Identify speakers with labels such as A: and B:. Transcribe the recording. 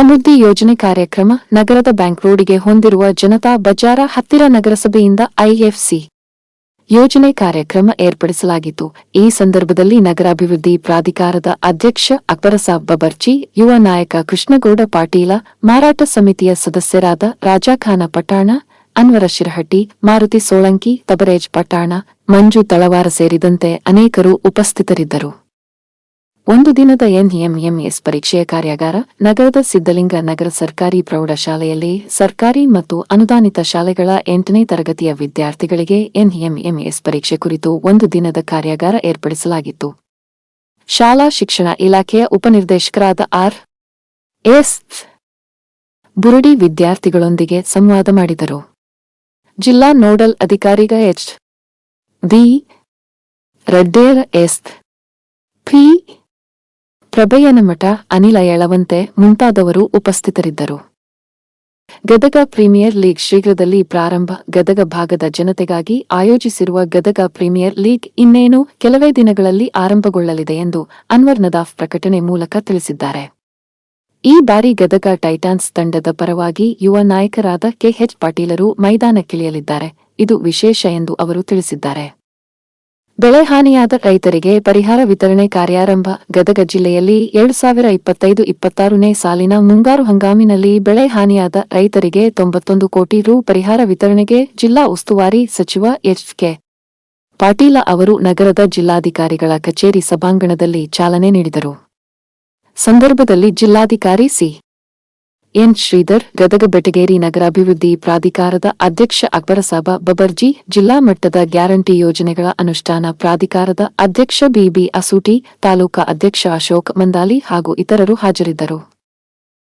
A: ಸಮೃದ್ಧಿ ಯೋಜನೆ ಕಾರ್ಯಕ್ರಮ ನಗರದ ಬ್ಯಾಂಕ್ ರೋಡಿಗೆ ಹೊಂದಿರುವ ಜನತಾ ಬಜಾರ ಹತ್ತಿರ ನಗರಸಭೆಯಿಂದ ಐಎಫ್ಸಿ. ಯೋಜನೆ ಕಾರ್ಯಕ್ರಮ ಏರ್ಪಡಿಸಲಾಗಿತ್ತು. ಈ ಸಂದರ್ಭದಲ್ಲಿ ನಗರಾಭಿವೃದ್ಧಿ ಪ್ರಾಧಿಕಾರದ ಅಧ್ಯಕ್ಷ ಅಕ್ಬರಸಾಬ್ ಬಬರ್ಚಿ ಯುವ ನಾಯಕ ಕೃಷ್ಣಗೌಡ ಪಾಟೀಲ, ಮಾರಾಟ ಸಮಿತಿಯ ಸದಸ್ಯರಾದ ರಾಜಾಖಾನ ಪಟಾಣ ಅನ್ವರ ಶಿರಹಟ್ಟಿ, ಮಾರುತಿ ಸೋಳಂಕಿ, ತಬರೇಜ್ ಪಟಾಣ ಮಂಜು ತಳವಾರ ಸೇರಿದಂತೆ ಅನೇಕರು ಉಪಸ್ಥಿತರಿದ್ದರು. ಒಂದು ದಿನದ ಎನ್ಎಂಎಂಎಸ್ ಪರೀಕ್ಷೆಯ ಕಾರ್ಯಾಗಾರ ನಗರದ ಸಿದ್ದಲಿಂಗ ನಗರ ಸರ್ಕಾರಿ ಪ್ರೌಢಶಾಲೆಯಲ್ಲಿ ಸರ್ಕಾರಿ ಮತ್ತು ಅನುದಾನಿತ ಶಾಲೆಗಳ ಎಂಟನೇ ತರಗತಿಯ ವಿದ್ಯಾರ್ಥಿಗಳಿಗೆ ಎನ್ಎಂಎಂಎಸ್ ಪರೀಕ್ಷೆ ಕುರಿತು ಒಂದು ದಿನದ ಕಾರ್ಯಾಗಾರ ಏರ್ಪಡಿಸಲಾಗಿತ್ತು. ಶಾಲಾ ಶಿಕ್ಷಣ ಇಲಾಖೆಯ ಉಪನಿರ್ದೇಶಕರಾದ ಆರ್. ಎಸ್. ಬುರುಡಿ ವಿದ್ಯಾರ್ಥಿಗಳೊಂದಿಗೆ ಸಂವಾದ ಮಾಡಿದರು. ಜಿಲ್ಲಾ nodal ಅಧಿಕಾರಿಗ H. D Redder S. P. Prabhayanamath Anil Yalavante ಮುಂತಾದವರು ಉಪಸ್ಥಿತರಿದ್ದರು. ಗದಗ ಪ್ರೀಮಿಯರ್ ಲೀಗ್ ಶೀಘ್ರದಲ್ಲಿ ಪ್ರಾರಂಭ. ಗದಗ ಭಾಗದ ಜನತೆಗಾಗಿ ಆಯೋಜಿಸಿರುವ ಗದಗ ಪ್ರೀಮಿಯರ್ ಲೀಗ್ ಇನ್ನೇನು ಕೆಲವೇ ದಿನಗಳಲ್ಲಿ ಆರಂಭಗೊಳ್ಳಲಿದೆ ಎಂದು ಅನ್ವರ್ ನದಾಫ್ ಪ್ರಕಟಣೆ ಮೂಲಕ ತಿಳಿಸಿದ್ದಾರೆ. ಈ ಬಾರಿ ಗದಗ ಟೈಟಾನ್ಸ್ ತಂಡದ ಪರವಾಗಿ ಯುವ ನಾಯಕರಾದ ಕೆಎಚ್ ಪಾಟೀಲರು ಮೈದಾನಕ್ಕಿಳಿಯಲಿದ್ದಾರೆ. ಇದು ವಿಶೇಷ ಎಂದು ಅವರು ತಿಳಿಸಿದ್ದಾರೆ. ಬೆಳೆ ಹಾನಿಯಾದ ರೈತರಿಗೆ ಪರಿಹಾರ ವಿತರಣೆ ಕಾರ್ಯಾರಂಭ. ಗದಗ ಜಿಲ್ಲೆಯಲ್ಲಿ ಎರಡು ಸಾವಿರ ಇಪ್ಪತ್ತೈದು ಇಪ್ಪತ್ತಾರನೇ ಸಾಲಿನ ಮುಂಗಾರು ಹಂಗಾಮಿನಲ್ಲಿ ಬೆಳೆ ಹಾನಿಯಾದ ರೈತರಿಗೆ ತೊಂಬತ್ತೊಂದು ಕೋಟಿ ರು ಪರಿಹಾರ ವಿತರಣೆಗೆ ಜಿಲ್ಲಾ ಉಸ್ತುವಾರಿ ಸಚಿವ ಎಚ್ ಕೆ ಪಾಟೀಲ ಅವರು ನಗರದ ಜಿಲ್ಲಾಧಿಕಾರಿಗಳ ಕಚೇರಿ ಸಭಾಂಗಣದಲ್ಲಿ ಚಾಲನೆ ನೀಡಿದರು. ಸಂದರ್ಭದಲ್ಲಿ ಜಿಲ್ಲಾಧಿಕಾರಿ ಸಿ. ಎನ್. ಶ್ರೀಧರ್, ಗದಗ ಬೆಟಗೇರಿ ನಗರಾಭಿವೃದ್ಧಿ ಪ್ರಾಧಿಕಾರದ ಅಧ್ಯಕ್ಷ ಅಕ್ಬರಸಾಬ, ಬಬರ್ಜಿ ಜಿಲ್ಲಾ ಮಟ್ಟದ ಗ್ಯಾರಂಟಿ ಯೋಜನೆಗಳ ಅನುಷ್ಠಾನ ಪ್ರಾಧಿಕಾರದ ಅಧ್ಯಕ್ಷ ಬಿಬಿ ಅಸೂಟಿ, ತಾಲೂಕಾ ಅಧ್ಯಕ್ಷ ಅಶೋಕ್ ಮಂದಾಲಿ ಹಾಗೂ ಇತರರು ಹಾಜರಿದ್ದರು.